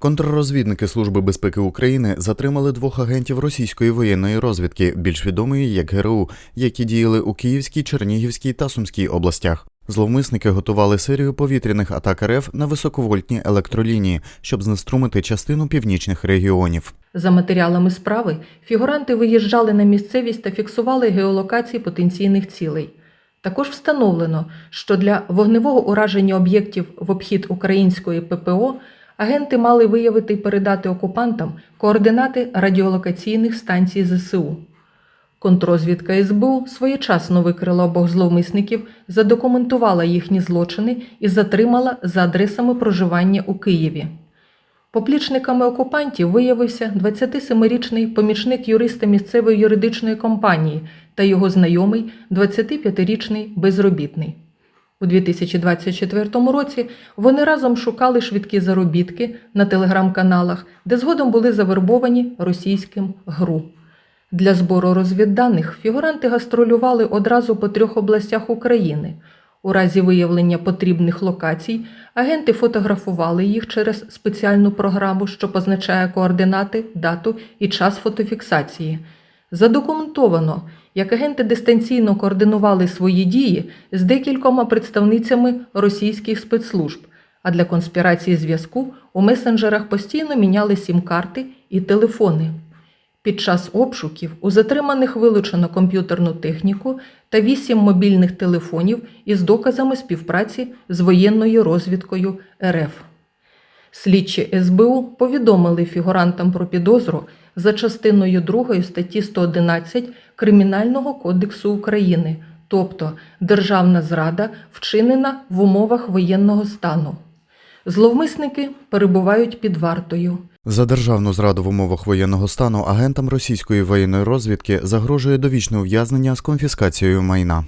Контррозвідники Служби безпеки України затримали двох агентів російської воєнної розвідки, більш відомої як ГРУ, які діяли у Київській, Чернігівській та Сумській областях. Зловмисники готували серію повітряних атак РФ на високовольтні електролінії, щоб знеструмити частину північних регіонів. За матеріалами справи фігуранти виїжджали на місцевість та фіксували геолокації потенційних цілей. Також встановлено, що для вогневого ураження об'єктів в обхід української ППО агенти мали виявити і передати окупантам координати радіолокаційних станцій ЗСУ. Контрозвідка СБУ своєчасно викрила обох зловмисників, задокументувала їхні злочини і затримала за адресами проживання у Києві. Поплічниками окупантів виявився 27-річний помічник юриста місцевої юридичної компанії та його знайомий 25-річний безробітний. У 2024 році вони разом шукали швидкі заробітки на телеграм-каналах, де згодом були завербовані російським ГРУ. Для збору розвідданих фігуранти гастролювали одразу по трьох областях України. У разі виявлення потрібних локацій агенти фотографували їх через спеціальну програму, що позначає координати, дату і час фотофіксації. Задокументовано, як агенти дистанційно координували свої дії з декількома представницями російських спецслужб, а для конспірації зв'язку у месенджерах постійно міняли сім-карти і телефони. Під час обшуків у затриманих вилучено комп'ютерну техніку та вісім мобільних телефонів із доказами співпраці з воєнною розвідкою РФ. Слідчі СБУ повідомили фігурантам про підозру за частиною 2 статті 111 Кримінального кодексу України, тобто державна зрада, вчинена в умовах воєнного стану. Зловмисники перебувають під вартою. За державну зраду в умовах воєнного стану агентам російської воєнної розвідки загрожує довічне ув'язнення з конфіскацією майна.